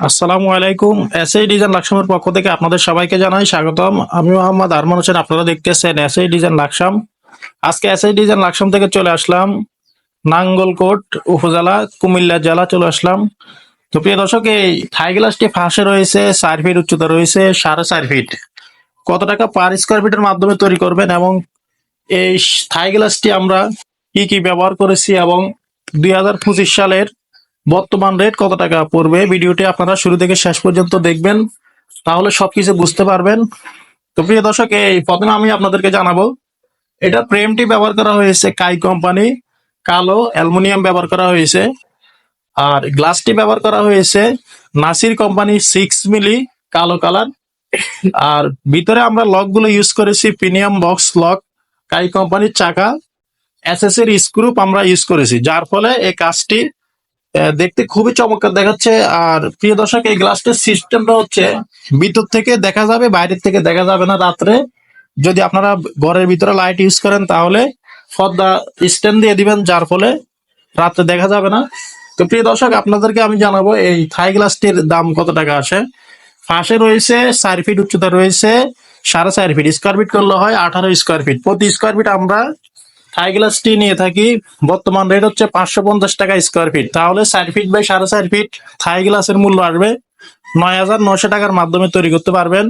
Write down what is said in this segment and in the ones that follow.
আসসালামু আলাইকুম। SI design লাকসামের পক্ষ থেকে আপনাদের সবাইকে জানাই স্বাগতম। আমি মোহাম্মদ আরমান হোসেন, আপনারা দেখতেছেন এসআই ডিজাইন লাকসাম আজকে এসআই ডিজাইন লাকসাম থেকে চলে আসলাম নাঙ্গলকোট উপজেলা, কুমিল্লা জেলা চলে আসলাম। তো প্রিয় দর্শক, এই থাই গ্লাসটি ফাঁসে রয়েছে, চার ফিট উচ্চতা রয়েছে, সাড়ে চার ফিট। কত টাকা পার স্কোয়ার ফিটের মাধ্যমে তৈরি করবেন এবং এই থাই গ্লাসটি আমরা কি কি ব্যবহার করেছি এবং দুই হাজার পঁচিশ সালের বর্তমান রেট কত টাকা পড়বে? ভিডিওটি আপনারা শুরু থেকে শেষ পর্যন্ত দেখবেন, তাহলে সবকিছু বুঝতে পারবেন। তো প্রিয় দর্শক, এই প্রথমে আমি আপনাদেরকে জানাব, এটা ফ্রেমটি ব্যবহার করা হয়েছে কাই কোম্পানি? কালো অ্যালুমিনিয়াম ব্যবহার করা হয়েছে। আর গ্লাসটি ব্যবহার করা হয়েছে নাসির কোম্পানি সিক্স মিলি, কালো কালার। আর ভিতরে আমরা লকগুলো ইউজ করেছি প্রিমিয়াম বক্স লক, কাই কোম্পানির চাকা। এসএস এর স্ক্রুপ আমরা ইউজ করেছি, যার ফলে এই কাজটি দেখতে খুবই চমৎকার দেখাচ্ছে। আর প্রিয় দর্শক, এই গ্লাসটার সিস্টেমটা হচ্ছে ভিতর থেকে দেখা যাবে, বাইরের থেকে দেখা যাবে না রাত্রে। যদি আপনারা ঘরের ভিতরে লাইট ইউজ করেন, তাহলে পর্দা স্ট্যান্ড দিয়ে দিবেন, যার ফলে রাত্রে দেখা যাবে না। তো প্রিয় দর্শক, আপনাদেরকে আমি জানাব, এই থাই গ্লাসটির দাম কত টাকা আসে ফাঁসে রয়েছে চার ফিট উচ্চতা রয়েছে, সাড়ে চার ফিট স্কোয়ার ফিট করলে হয়, আঠারো স্কোয়ার ফিট প্রতি স্কোয়ার ফিট আমরা থাই গ্লাসটি নিয়ে থাকি। বর্তমান রেট হচ্ছে পাঁচশো পঞ্চাশ টাকা স্কোয়ার ফিট তাহলে চার ফিট বাই সাড়ে চার ফিট থাই গ্লাসের মূল্য আসবে। নয় হাজার নশো টাকার মাধ্যমে তৈরি করতে পারবেন।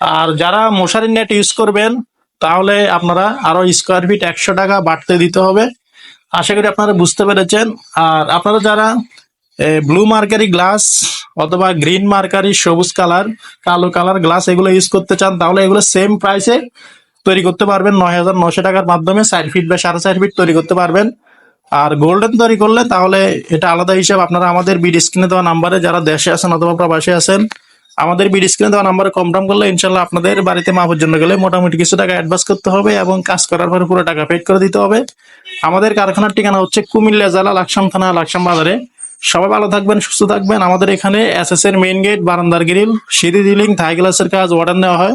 আর যারা মশারি নেট ইউজ করবেন, তাহলে আপনারা আরও স্কোয়ার ফিট একশো টাকা বাড়তে দিতে হবে। আশা করি আপনারা বুঝতে পেরেছেন। আর আপনারা যারা ব্লু মার্কারি গ্লাস অথবা গ্রিন মার্কারি সবুজ কালার কালো কালার গ্লাস এগুলো ইউজ করতে চান, তাহলে এগুলো সেম প্রাইসে তৈরি করতে পারবেন নয় হাজার নশো টাকার মাধ্যমে চার ফিট বা সাড়ে চার ফিট তৈরি করতে পারবেন। আর গোল্ডেন তৈরি করলে তাহলে এটা আলাদা হিসাব। আপনারা আমাদের বিড স্ক্রিনে দেওয়া নাম্বারে যারা দেশে আছেন অথবা প্রবাসে আছেন, আমাদের বিড স্ক্রিনে দেওয়া নাম্বারে কমপ্রাম করলে ইনশাল্লাহ আপনাদের বাড়িতে মাপের জন্য গেলে মোটামুটি কিছু টাকা অ্যাডভান্স করতে হবে এবং কাজ করার পরে পুরো টাকা পেড করে দিতে হবে। আমাদের কারখানার ঠিকানা হচ্ছে কুমিল্লা জেলা লাকসাম থানা লাকসাম বাজারে। সবাই ভালো থাকবেন, সুস্থ থাকবেন। আমাদের এখানে এস এস এর মেইন গেট বারান্দার গ্রিল সিঁড়ি ডিলিং থাই গ্লাসের কাজ অর্ডার নেওয়া হয়।